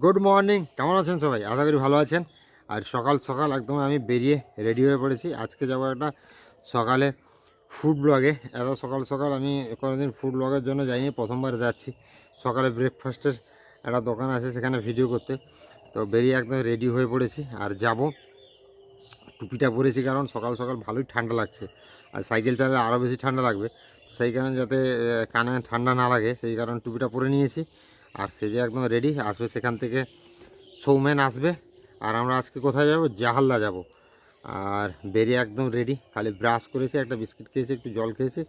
Good morning কেমন আছেন সবাই? আশা করি ভালো আছেন। আর সকাল সকাল একদম আমি বেরিয়ে রেডি হয়ে পড়েছি। আজকে যাব একটা সকালে ফুড ব্লগে এত সকাল সকাল আমি কোনোদিন ফুড ব্লগের জন্য যাইনি, প্রথমবার যাচ্ছি। সকালে ব্রেকফাস্টের একটা দোকান আছে, সেখানে ভিডিও করতে। তো বেরিয়ে একদম রেডি হয়ে পড়েছি। আর যাব টুপিটা পরেছি, কারণ সকাল সকাল ভালোই ঠান্ডা লাগছে। আর সাইকেল চালালে আরও বেশি ঠান্ডা লাগবে। সেই কারণে যাতে কানে ঠান্ডা না লাগে, সেই কারণে টুপিটা পরে নিয়েছি। আর সে যে একদম রেডি আসবে সেখান থেকে সৌমেন আসবে। আর আমরা আজকে কোথায় যাব? জাহালদা যাব। আর বেরিয়ে একদম রেডি খালি ব্রাশ করেছি, একটা বিস্কিট খেয়েছি, একটু জল খেয়েছি,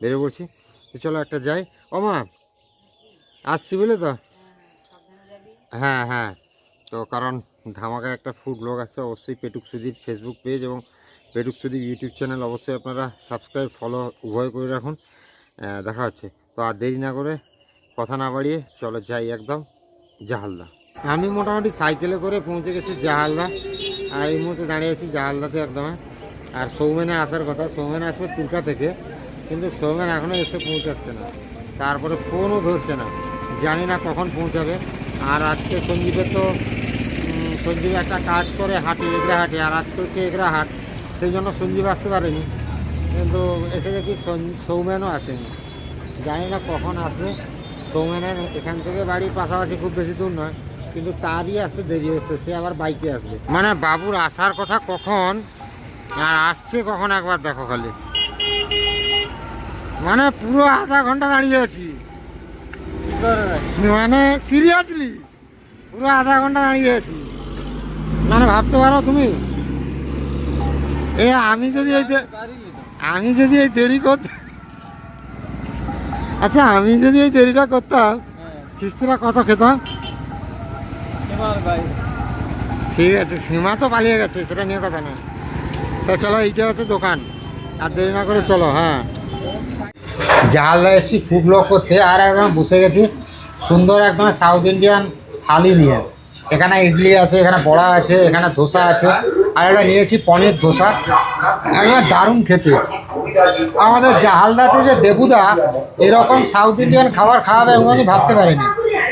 বেরিয়ে পড়ছি। তো চলো একটা যাই। ও মা আসছি বুঝলে তো? হ্যাঁ হ্যাঁ। তো কারণ ধামাকা একটা ফুড ব্লগ আছে, অবশ্যই পেটুক সুদীপ ফেসবুক পেজ এবং পেটুক সুদীপ ইউটিউব চ্যানেল অবশ্যই আপনারা সাবস্ক্রাইব ফলো উভয় করে রাখুন। দেখা হচ্ছে। তো আর দেরি না করে কথা না বাড়িয়ে চলো যাই একদম জাহালদা। আমি মোটামুটি সাইকেলে করে পৌঁছে গেছি জাহালদা। আর এই মুহূর্তে দাঁড়িয়ে আছি জাহালদাতে একদম। আর সৌমেনে আসার কথা, সৌমেন আসবে তুর্কা থেকে, কিন্তু সৌমেন এখনও এসে পৌঁছাচ্ছে না। তারপরে ফোনও ধরছে না। জানি না কখন পৌঁছাবে। আর আজকে সঞ্জীবের তো সঞ্জীব একটা কাজ করে হাটে, এগরা হাটে, আর আজকে হচ্ছে এগরা হাট। সেই জন্য সঞ্জীব আসতে পারেনি। কিন্তু এসে দেখি সৌমেনও আসেনি। জানি না কখন আসবে। সৌমেনের এখান থেকে বাড়ি পাশাপাশি খুব বেশি দূর নয়, কিন্তু তারই আসতে দেরি হচ্ছে, সে আবার বাইকে আসবে। মানে বাবুর আসার কথা কখন আর আসছে কখন একবার দেখো খালি। মানে পুরো আধা ঘণ্টা দাঁড়িয়ে আছি। মানে সিরিয়াসলি পুরো আধা ঘণ্টা দাঁড়িয়ে আছি। মানে ভাবতে পারো তুমি? এ আমি যদি এই আমি যদি এই দেরি করতে আচ্ছা আমি যদি এই দেরিটা করতাম কিস্তিটা কত খেতাম? ঠিক আছে সীমা তো পালিয়ে গেছে সেটা নিয়ে কথা না তা চলো এইটা হচ্ছে দোকান। আর দেরি না করে চলো হ্যাঁ। জালদা এসেছি ফুড ব্লগ করতে আর একদম বসে গেছি। সুন্দর একদম সাউথ ইন্ডিয়ান থালি নিয়ে। এখানে ইডলি আছে এখানে বড়া আছে এখানে ধোসা আছে। আর একটা নিয়েছি পনির ধোসা। একদম দারুণ খেতে। আমাদের জাহালদাতে যে দেবুদা এরকম সাউথ ইন্ডিয়ান খাবার খাওয়াবে এমন আমি ভাবতে পারিনি।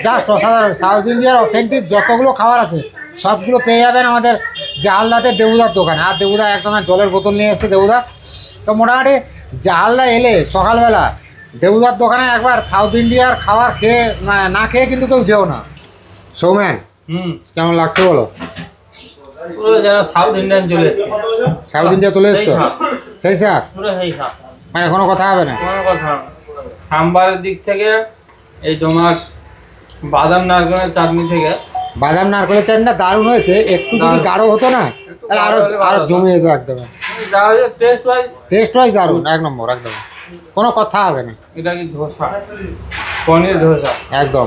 জাস্ট অসাধারণ। সাউথ ইন্ডিয়ার অথেন্টিক যতগুলো খাবার আছে সবগুলো পেয়ে যাবেন আমাদের জাহালদাতে দেবুদার দোকানে। আর দেবুদা একদম জলের বোতল নিয়ে এসেছে দেবুদা। তো মোটামুটি জাহালদা এলে সকালবেলা দেবুদার দোকানে একবার সাউথ ইন্ডিয়ার খাবার খেয়ে না- না খেয়ে কিন্তু কেউ যেও না। সৌম্যান হুম। কেমন লাগছে বলো? পুরো সাউথ ইন্ডিয়ান চলে এসছে। সাউথ ইন্ডিয়া চলে এসছো? সেই। স্যার পুরো সেই মানে কোনো কথা হবে না? কোনো কথা। সাম্বারের দিক থেকে এই তোমার বাদাম নারকেলের চাটনি থেকে বাদাম নারকেলের চাটনিটা দারুণ হয়েছে। একটু যদি। গাঢ় হতো না তাহলে আরও আরও জমে যেত একদম। টেস্ট ওয়াইজ টেস্ট ওয়াইজ দারুণ এক নম্বর একদম। কোনো কথা হবে না। এটা কি ধোসা? পনির ধোসা। একদম।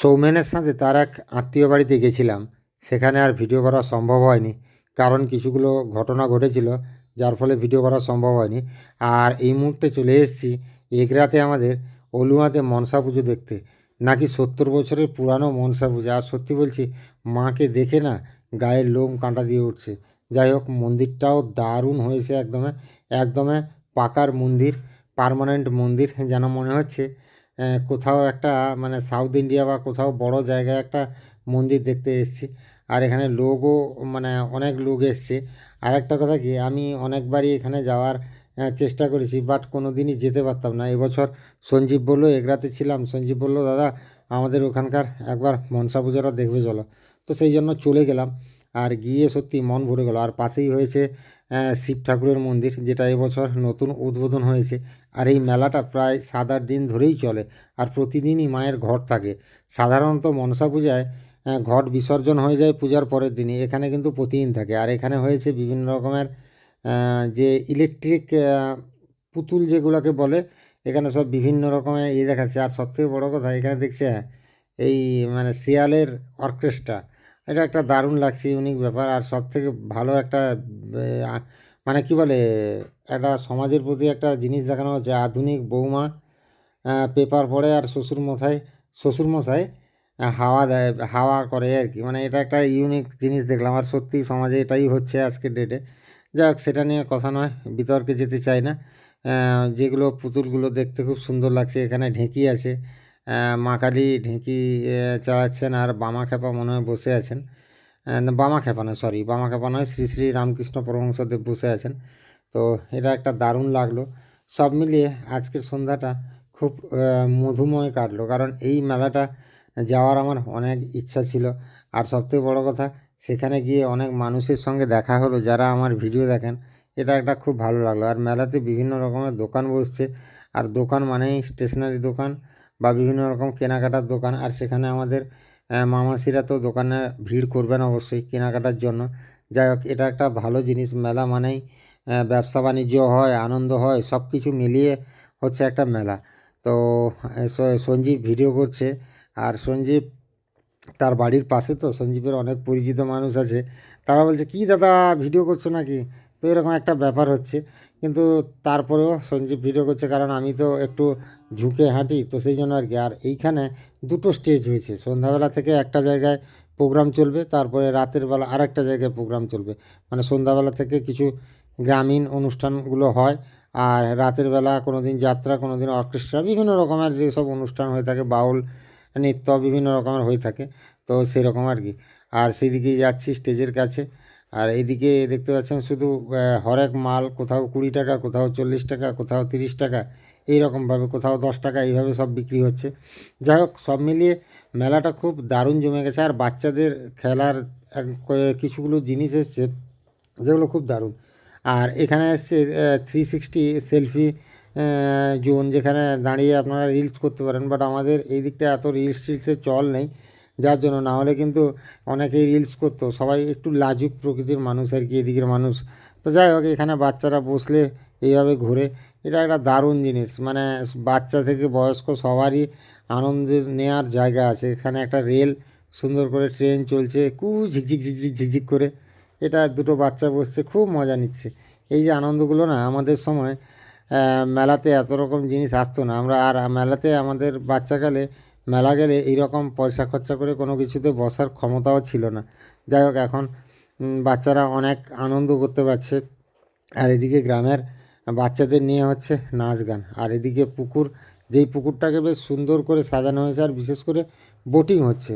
সৌমেনের সাথে তার এক আত্মীয় বাড়িতে গেছিলাম। সেখানে আর ভিডিও করা সম্ভব হয়নি, কারণ কিছুগুলো ঘটনা ঘটেছিল, যার ফলে ভিডিও করা সম্ভব হয়নি। আর এই মুহূর্তে চলে এসেছি এগরাতে আমাদের অলুয়াতে মনসা পুজো দেখতে। নাকি সত্তর বছরের পুরানো মনসা পুজো? আর সত্যি বলছি, মাকে দেখে না গায়ের লোম কাঁটা দিয়ে উঠছে। যাই হোক, মন্দিরটাও দারুণ হয়েছে একদমে একদমে পাকার মন্দির, পার্মানেন্ট মন্দির যেন মনে হচ্ছে। কোথাও একটা মানে সাউথ ইন্ডিয়া বা কোথাও বড় জায়গায় একটা মন্দির দেখতে এসেছি। আর এখানে লোকও মানে অনেক লোক এসছে। আর একটা কথা কি, আমি অনেকবারই এখানে যাওয়ার চেষ্টা করেছি বাট কোনো দিনই যেতে পারতাম না। এবছর সঞ্জীব বলল এগরাতে ছিলাম, সঞ্জীব বলল, দাদা, আমাদের ওখানকার একবার মনসা পুজোটা দেখবে, চলো। তো সেই জন্য চলে গেলাম, আর গিয়ে সত্যি মন ভরে গেল। আর পাশেই হয়েছে শিব ঠাকুরের মন্দির, যেটা এবছর নতুন উদ্বোধন হয়েছে। আর এই মেলাটা প্রায় সাত আট দিন ধরেই চলে, আর প্রতিদিনই মায়ের ঘর থাকে। সাধারণত মনসা পূজায় ঘট বিসর্জন হয়ে যায় পূজার পরের দিনই। এখানে কিন্তু প্রতিদিন থাকে। আর এখানে হয়েছে বিভিন্ন রকমের যে ইলেকট্রিক পুতুল যেগুলোকে বলে, এখানে সব বিভিন্ন রকমের ইয়ে দেখাচ্ছে। আর সবথেকে বড় কথা, এখানে দেখছে, এই মানে শিয়ালের অর্কেস্ট্রা। এটা একটা দারুণ লাগছে ইউনিক ব্যাপার। আর সব থেকে ভালো একটা মানে কি বলে, একটা সমাজের প্রতি একটা জিনিস দেখানো হচ্ছে। আধুনিক বৌমা পেপার পড়ে আর শ্বশুর মশাই শ্বশুর মশাই হাওয়া দেয়, হাওয়া করে আর কি। মানে এটা একটা ইউনিক জিনিস দেখলাম আর সত্যি সমাজে এটাই হচ্ছে আজকের ডেটে যাক, সেটা নিয়ে কথা নয়, বিতর্কে যেতে চাই না। যেগুলো পুতুলগুলো দেখতে খুব সুন্দর লাগছে, এখানে ঢেঁকি আছে। মা কালী ঢেঁকি চালাচ্ছেন আর বামা খেপা মনে হয় বসে আছেন। বামা খেপা নয় সরি বামা খেপা নয়, শ্রী শ্রী রামকৃষ্ণ পরমহংসদেব বসে আছেন। তো এটা একটা দারুণ লাগল। সব মিলিয়ে আজকের সন্ধ্যাটা খুব মধুময় কাটলো। কারণ এই মেলাটা যাওয়ার আমার অনেক ইচ্ছা ছিল। আর সবথেকে বড় কথা, সেখানে গিয়ে অনেক মানুষের সঙ্গে দেখা হলো যারা আমার ভিডিও দেখেন। এটা একটা খুব ভালো লাগল। আর মেলাতে বিভিন্ন রকমের দোকান বসছে। আর দোকান মানেই স্টেশনারি দোকান বা বিভিন্ন রকম কেনাকাটার দোকান। আর সেখানে আমাদের মামাসিরা তো দোকানে ভিড় করবেন অবশ্যই কেনাকাটার জন্য। যাই হোক, এটা একটা ভালো জিনিস। মেলা মানেই ব্যবসা বাণিজ্য হয়, আনন্দ হয় সব কিছু মিলিয়ে হচ্ছে একটা মেলা। তো সঞ্জীব ভিডিও করছে। আর সঞ্জীব তার বাড়ির পাশে তো সঞ্জীবের অনেক পরিচিত মানুষ আছে। তারা বলছে, কি দাদা ভিডিও করছ নাকি? তো এরকম একটা ব্যাপার হচ্ছে। কিন্তু তারপরেও সঞ্জীব ভিডিও করছে, কারণ আমি তো একটু ঝুঁকে হাঁটি, তো সেই জন্য আর কি। আর এইখানে দুটো স্টেজ হয়েছে। সন্ধ্যাবেলা থেকে একটা জায়গায় প্রোগ্রাম চলবে, তারপরে রাতের বেলা আর একটা জায়গায় প্রোগ্রাম চলবে। মানে সন্ধ্যাবেলা থেকে কিছু গ্রামীণ অনুষ্ঠানগুলো হয়, আর রাতের বেলা কোনো দিন যাত্রা কোনো দিন অর্কেস্ট্রা বিভিন্ন রকমের যেসব অনুষ্ঠান হয়ে থাকে, বাউল নৃত্য বিভিন্ন রকমের হয়ে থাকে, তো সেরকম আর কি। আর সেদিকেই যাচ্ছি স্টেজের কাছে, আর এদিকে দেখতে পাচ্ছেন শুধু হরেক মাল, কোথাও কুড়ি টাকা, কোথাও চল্লিশ টাকা, কোথাও তিরিশ টাকা এই রকমভাবে কোথাও দশ টাকা, এইভাবে সব বিক্রি হচ্ছে। যাই হোক, সব মিলিয়ে মেলাটা খুব দারুণ জমে গেছে, আর বাচ্চাদের খেলার কিছুগুলো জিনিস এসছে, যেগুলো খুব দারুণ। আর এখানে এসছে থ্রি সিক্সটি সেলফি জোন যেখানে দাঁড়িয়ে আপনারা রিলস করতে পারেন বাট আমাদের এই দিকটা এত রিলস টিলসের চল নেই, যার জন্য না হলে কিন্তু অনেকেই রিলস করতো, সবাই একটু লাজুক প্রকৃতির মানুষ আর কি, এদিকের মানুষ। তো যাই হোক, এখানে বাচ্চারা বসলে এইভাবে ঘুরে, এটা একটা দারুণ জিনিস মানে বাচ্চা থেকে বয়স্ক সবারই আনন্দ নেওয়ার জায়গা আছে। এখানে একটা রেল সুন্দর করে ট্রেন চলছে খুব ঝিকঝিক ঝিকঝিক ঝিকঝিক করে, এটা দুটো বাচ্চা বসছে, খুব মজা নিচ্ছে। এই যে আনন্দগুলো না, আমাদের সময় মেলাতে এত রকম জিনিস আসতো না। আমরা আর মেলাতে আমাদের বাচ্চাকালে মেলা গেলে এইরকম পয়সা খরচা করে কোনো কিছুতে বসার ক্ষমতাও ছিল না। যাই হোক, এখন বাচ্চারা অনেক আনন্দ করতে পারছে। আর এদিকে গ্রামের বাচ্চাদের নিয়ে হচ্ছে নাচ গান। আর এদিকে পুকুর, যেই পুকুরটাকে বেশ সুন্দর করে সাজানো হয়েছে আর বিশেষ করে বোটিং হচ্ছে।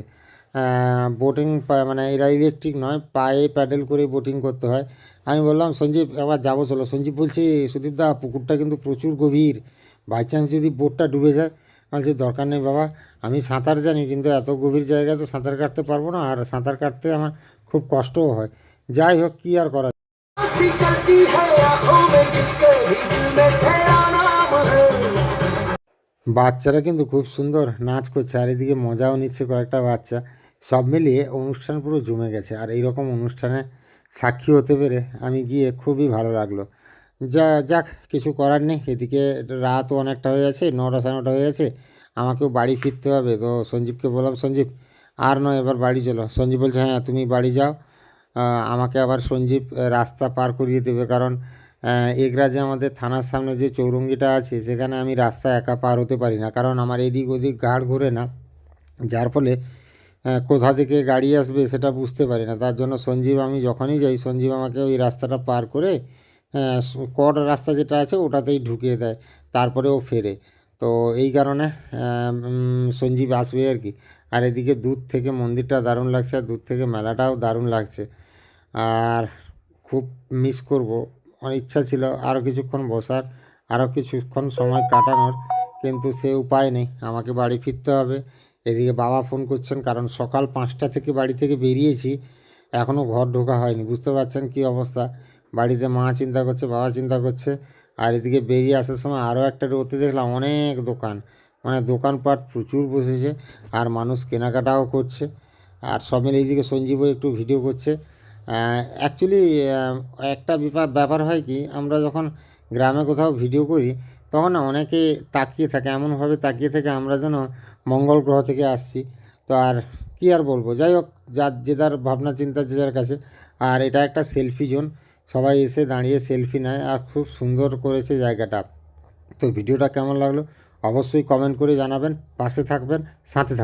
বোটিং মানে এরা ইলেকট্রিক নয়, পায়ে প্যাডেল করে বোটিং করতে হয়। আমি বললাম সঞ্জীব এবার যাব চলো। সঞ্জীব বলছে সুদীপ দা পুকুরটা কিন্তু প্রচুর গভীর। বাই চান্স যদি বোটটা ডুবে যায় বলছে দরকার নেই বাবা। আমি সাঁতার জানি কিন্তু এত গভীর জায়গায় তো সাঁতার কাটতে পারব না। আর সাঁতার কাটতে আমার খুব কষ্টও হয়। যাই হোক কী আর করা বাচ্চারা কিন্তু খুব সুন্দর নাচ করছে। আর এদিকে মজাও নিচ্ছে কয়েকটা বাচ্চা। সব মিলিয়ে অনুষ্ঠান পুরো জমে গেছে। আর এইরকম অনুষ্ঠানে সাক্ষী হতে পেরে আমি গিয়ে খুবই ভালো লাগল। যা, যাক, কিছু করার নেই। এদিকে রাতও অনেকটা হয়ে গেছে, নটা সাড়ে নটা হয়ে গেছে। আমাকেও বাড়ি ফিরতে হবে। তো সঞ্জীবকে বললাম, সঞ্জীব, আর নয়, এবার বাড়ি চলো। সঞ্জীব বলছে হ্যাঁ তুমি বাড়ি যাও। আমাকে আবার সঞ্জীব রাস্তা পার করিয়ে দেবে। কারণ এগরা যে আমাদের থানার সামনে যে চৌরঙ্গিটা আছে, সেখানে আমি রাস্তা একা পার হতে পারি না। কারণ আমার এদিক ওদিক ঘাড় ঘোরে না। যার ফলে কোথা থেকে গাড়ি আসবে সেটা বুঝতে পারি না। তার জন্য সঞ্জীব আমি যখনই যাই সঞ্জীব আমাকে ওই রাস্তাটা পার করে আহ, কট রাস্তা যেটা আছে ওটাতেই ঢুকিয়ে দেয় তারপরে ও ফেরে। তো এই কারণে সঞ্জীব আসবে আর কি। আর এদিকে দূর থেকে মন্দিরটা দারুণ লাগছে আর দূর থেকে মেলাটাও দারুণ লাগছে। আর খুব মিস করব। ইচ্ছা ছিল আরও কিছুক্ষণ বসার আরও কিছুক্ষণ সময় কাটানোর কিন্তু সে উপায় নেই। আমাকে বাড়ি ফিরতে হবে। এদিকে বাবা ফোন করছেন, কারণ সকাল পাঁচটা থেকে বাড়ি থেকে বেরিয়েছি এখনও ঘর ঢোকা হয়নি। বুঝতে পারছেন কী অবস্থা? বাড়িতে মা চিন্তা করছে, বাবা চিন্তা করছে। আর এদিকে বেরিয়ে আসার সময় আরও একটা রোতে দেখলাম, অনেক দোকান। মানে দোকানপাট প্রচুর বসেছে, আর মানুষ কেনাকাটাও করছে। আর সব মিলে এইদিকে সঞ্জীবও একটু ভিডিও করছে। অ্যাকচুয়ালি একটা ব্যাপার ব্যাপার হয় কি, আমরা যখন গ্রামে কোথাও ভিডিও করি তখন না অনেকে তাকিয়ে থাকে, এমনভাবে তাকিয়ে থাকে আমরা যেন মঙ্গল গ্রহ থেকে আসছি। তো আর কী আর বলব? যাই হোক, যার যে যার ভাবনা চিন্তা যে যার কাছে। আর এটা একটা সেলফি জোন, সবাই এসে দাঁড়িয়ে সেলফি নেয় আর খুব সুন্দর করেছে জায়গাটা। তো ভিডিওটা কেমন লাগল? অবশ্যই কমেন্ট করে জানাবেন, পাশে থাকবেন, সাথে থাকবেন।